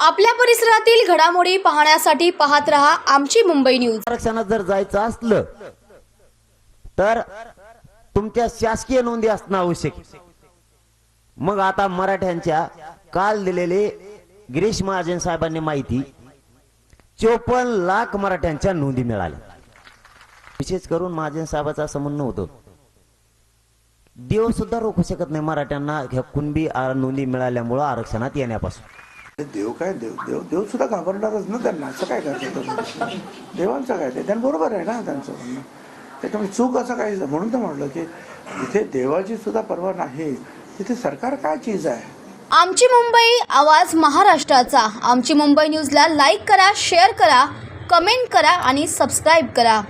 आपल्या परिसरातील घडामोडी पाहण्यासाठी पाहत रहा आमची मुंबई न्यूज. आरक्षणात जर जायचं असलं तर तुमच्या शासकीय नोंदी असणं आवश्यक. मग आता मराठ्यांच्या काल दिलेले गिरीश महाजन साहेबांनी माहिती चोपन्न लाख मराठ्यांच्या नोंदी मिळाल्या. विशेष करून महाजन साहेबाचं असं म्हणणं होतं. देव सुद्धा रोखू शकत नाही मराठ्यांना ह्या कुणबी नोंदी मिळाल्यामुळं आरक्षणात येण्यापासून. ते देव काय देव देव देव सुद्धा घाबरणारच ना त्यांना. असं काय करतो तुम्ही देवांचं काय? ते त्यांना बरोबर आहे ना त्यांचं म्हणणं. त्याच्यामुळे चूक असं काही म्हणून तर म्हटलं की इथे देवाची सुद्धा पर्वा नाही. तिथे सरकार काय चीज आहे? आमची मुंबई आवाज महाराष्ट्राचा. आमची मुंबई न्यूजला लाईक करा शेअर करा कमेंट करा आणि सबस्क्राईब करा.